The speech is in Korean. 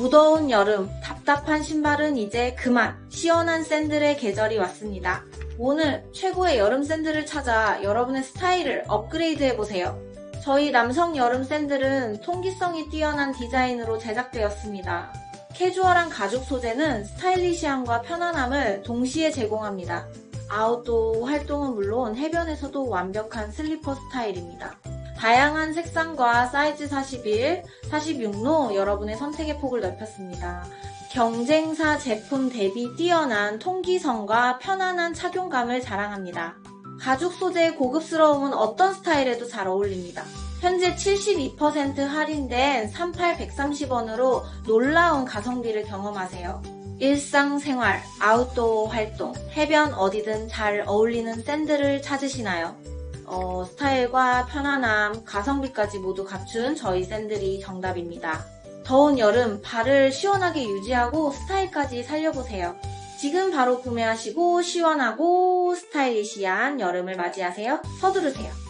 무더운 여름, 답답한 신발은 이제 그만. 시원한 샌들의 계절이 왔습니다. 오늘 최고의 여름 샌들을 찾아 여러분의 스타일을 업그레이드 해보세요. 저희 남성 여름 샌들은 통기성이 뛰어난 디자인으로 제작되었습니다. 캐주얼한 가죽 소재는 스타일리시함과 편안함을 동시에 제공합니다. 아웃도어 활동은 물론 해변에서도 완벽한 슬리퍼 스타일입니다. 다양한 색상과 사이즈 41, 46로 여러분의 선택의 폭을 넓혔습니다. 경쟁사 제품 대비 뛰어난 통기성과 편안한 착용감을 자랑합니다. 가죽 소재의 고급스러움은 어떤 스타일에도 잘 어울립니다. 현재 72% 할인된 38,130원으로 놀라운 가성비를 경험하세요. 일상생활, 아웃도어 활동, 해변 어디든 잘 어울리는 샌들을 찾으시나요? 어, 스타일과 편안함, 가성비까지 모두 갖춘 저희 샌들이 정답입니다. 더운 여름 발을 시원하게 유지하고 스타일까지 살려보세요. 지금 바로 구매하시고 시원하고 스타일리시한 여름을 맞이하세요. 서두르세요.